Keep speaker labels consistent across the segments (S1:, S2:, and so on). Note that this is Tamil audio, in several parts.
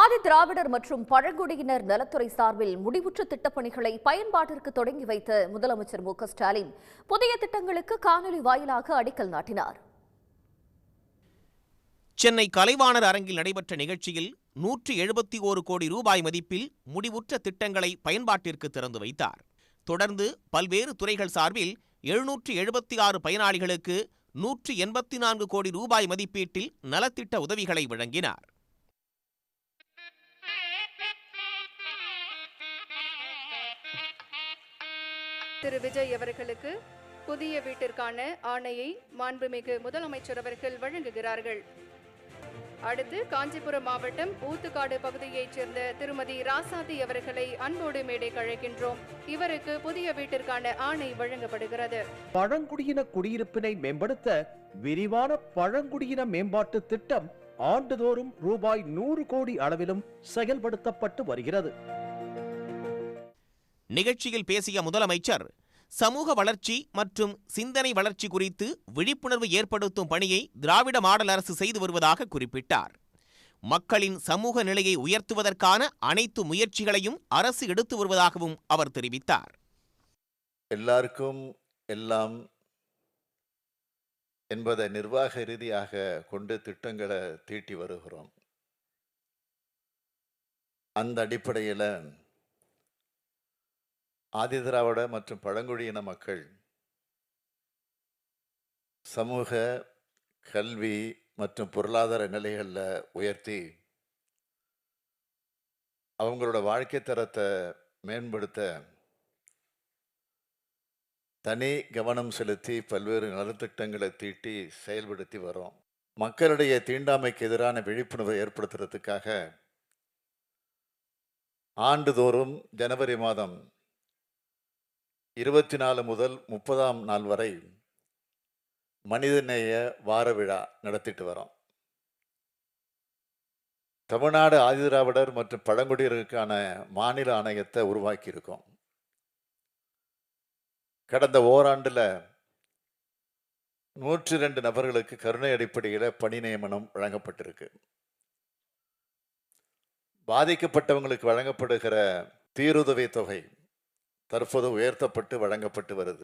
S1: ஆதி திராவிடர் மற்றும் பழங்குடியினர் நலத்துறை சார்பில் முடிவுற்ற திட்டப்பணிகளை பயன்பாட்டிற்கு தொடங்கி வைத்த முதலமைச்சர் மு ஸ்டாலின் புதிய திட்டங்களுக்கு காணொலி வாயிலாக அடிக்கல் நாட்டினார்.
S2: சென்னை கலைவாணர் அரங்கில் நடைபெற்ற நிகழ்ச்சியில் நூற்றி எழுபத்தி ஓரு கோடி ரூபாய் மதிப்பில் முடிவுற்ற திட்டங்களை பயன்பாட்டிற்கு திறந்து வைத்தார். தொடர்ந்து பல்வேறு துறைகள் சார்பில் எழுநூற்று எழுபத்தி ஆறு பயனாளிகளுக்கு நூற்று எண்பத்தி நான்கு கோடி ரூபாய் மதிப்பீட்டில் நலத்திட்ட உதவிகளை வழங்கினார்.
S3: திரு விஜய் அவர்களுக்கு புதிய வீட்டிற்கான ஆணையை மாண்புமிகு முதலமைச்சர் அவர்கள் வழங்குகிறார்கள். அடுத்து காஞ்சிபுரம் மாவட்டம் ஊத்துக்காடு பகுதியைச் சேர்ந்த திருமதி ராசாதி அவர்களை அன்போடு மேடை கழைக்கின்றோம் இவருக்கு புதிய வீட்டிற்கான ஆணை வழங்கப்படுகிறது.
S4: பழங்குடியின குடியிருப்பினை மேம்படுத்த விரிவான பழங்குடியின மேம்பாட்டு திட்டம் ஆண்டுதோறும் ரூபாய் நூறு கோடி அளவிலும் செயல்படுத்தப்பட்டு வருகிறது.
S2: நிகழ்ச்சியில் பேசிய முதலமைச்சர் சமூக வளர்ச்சி மற்றும் சிந்தனை வளர்ச்சி குறித்து விழிப்புணர்வு ஏற்படுத்தும் பணியை திராவிட மாடல் அரசு செய்து வருவதாக குறிப்பிட்டார். மக்களின் சமூக நிலையை உயர்த்துவதற்கான அனைத்து முயற்சிகளையும் அரசு எடுத்து வருவதாகவும் அவர் தெரிவித்தார்.
S5: எல்லாருக்கும் எல்லாம் என்பதை நிர்வாக ரீதியாக கொண்டு திட்டங்களை தீட்டி வருகிறோம். அந்த அடிப்படையில் ஆதிதிராவிட மற்றும் பழங்குடியின மக்கள் சமூக கல்வி மற்றும் பொருளாதார நிலைகளில் உயர்த்தி அவங்களோட வாழ்க்கை தரத்தை மேம்படுத்த தனி கவனம் செலுத்தி பல்வேறு நலத்திட்டங்களை தீட்டி செயல்படுத்தி வரோம் மக்களுடைய தீண்டாமைக்கு எதிரான விழிப்புணர்வை ஏற்படுத்துறதுக்காக ஆண்டுதோறும் ஜனவரி மாதம் இருபத்தி நாலு முதல் முப்பதாம் நாள் வரை மனிதநேய வார விழா நடத்திட்டு வரோம். தமிழ்நாடு ஆதிதிராவிடர் மற்றும் பழங்குடியினருக்கான மாநில ஆணையத்தை உருவாக்கியிருக்கோம். கடந்த ஓராண்டில் நூற்றி ரெண்டு நபர்களுக்கு கருணை அடிப்படையில் பணி நியமனம் வழங்கப்பட்டிருக்கு. பாதிக்கப்பட்டவங்களுக்கு வழங்கப்படுகிற தீருதவி தொகை தற்போது உயர்த்தப்பட்டு வழங்கப்பட்டு வருது.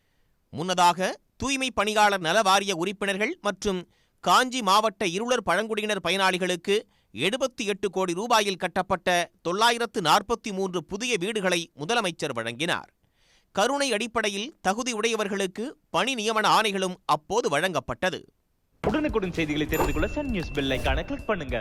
S2: முன்னதாக தூய்மை பணியாளர் நல வாரிய உறுப்பினர்கள் மற்றும் காஞ்சி மாவட்ட இருளர் பழங்குடியினர் பயனாளிகளுக்கு எழுபத்தி எட்டு கோடி ரூபாயில் கட்டப்பட்ட தொள்ளாயிரத்து நாற்பத்தி மூன்று புதிய வீடுகளை முதலமைச்சர் வழங்கினார். கருணை அடிப்படையில் தகுதியுடையவர்களுக்கு பணி நியமன ஆணைகளும் அப்போது வழங்கப்பட்டது.
S6: உடனுக்குடன் செய்திகளை தெரிந்து கொள்ள சன் நியூஸ் பெல் ஐகானை கிளிக் பண்ணுங்க.